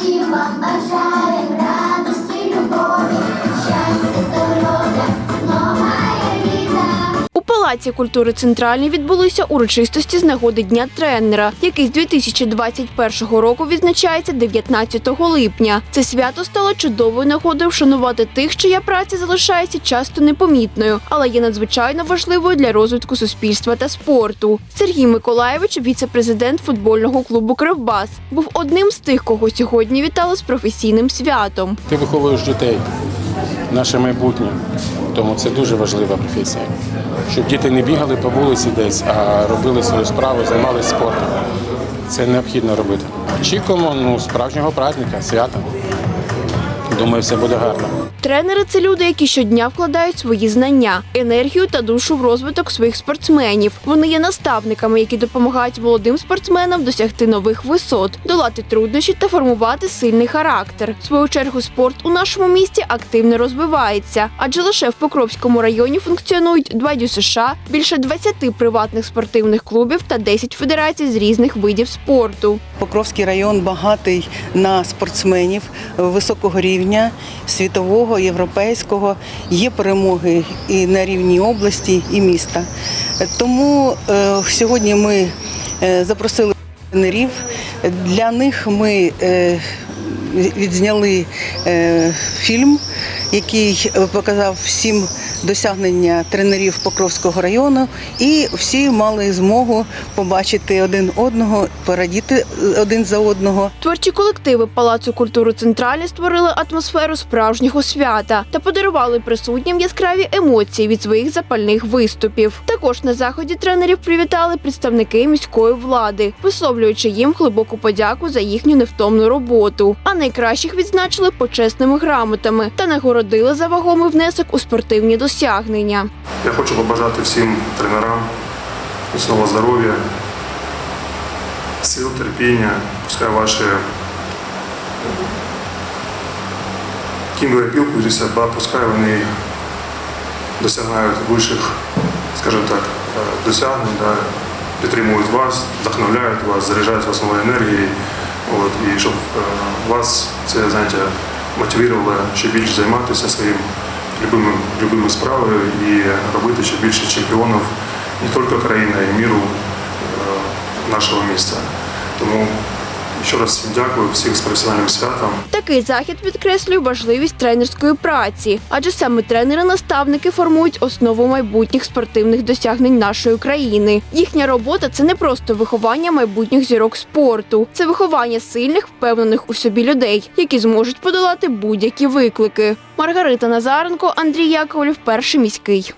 Всім вам бажаєм Палаці культури Центральній відбулися урочистості з нагоди Дня тренера, який з 2021 року відзначається 19 липня. Це свято стало чудовою нагодою вшанувати тих, чия праця залишається часто непомітною, але є надзвичайно важливою для розвитку суспільства та спорту. Сергій Миколаєвич, віце-президент футбольного клубу Кривбас, був одним з тих, кого сьогодні вітали з професійним святом. Ти виховуєш дітей, наше майбутнє. Тому це дуже важлива професія. Щоб діти не бігали по вулиці десь, а робили свою справу, займалися спортом. Це необхідно робити. Очікуємо ну, справжнього праздника, свята. Думаю, все буде гарно. Тренери це люди, які щодня вкладають свої знання, енергію та душу в розвиток своїх спортсменів. Вони є наставниками, які допомагають молодим спортсменам досягти нових висот, долати труднощі та формувати сильний характер. В свою чергу спорт у нашому місті активно розвивається, адже лише в Покровському районі функціонують два ДЮСШ, більше 20 приватних спортивних клубів та 10 федерацій з різних видів спорту. Покровський район багатий на спортсменів високого рівня, світового, європейського. Є перемоги і на рівні області, і міста. Тому е, сьогодні ми е, запросили тренерів. Для них ми е, відзняли фільм, який показав всім досягнення тренерів Покровського району, і всі мали змогу побачити один одного, порадіти один за одного. Творчі колективи Палацу культури Централі створили атмосферу справжнього свята та подарували присутнім яскраві емоції від своїх запальних виступів. Також на заході тренерів привітали представники міської влади, висловлюючи їм глибоку подяку за їхню невтомну роботу. А найкращих відзначили почесними грамотами та нагородили за вагомий внесок у спортивні досягнення. Я хочу побажати всім тренерам міцного здоров'я, сил, терпіння, пускай ваші ким ви опілкуєтеся, пускай вони досягають вищих, скажімо так, е, досягнень, да, підтримують вас, вдохновляють вас, заряджають вас новою енергією. От, і щоб е, вас це знаєте, мотивувало ще більше займатися своїм любими, любими справою і робити ще більше чемпіонів не тільки країни, а й міру е, нашого міста. Тому ще раз всім дякую, всіх з професіональним святом. Такий захід підкреслює важливість тренерської праці, адже саме тренери-наставники формують основу майбутніх спортивних досягнень нашої країни. Їхня робота це не просто виховання майбутніх зірок спорту, це виховання сильних, впевнених у собі людей, які зможуть подолати будь-які виклики. Маргарита Назаренко, Андрій Яковлів, перший міський.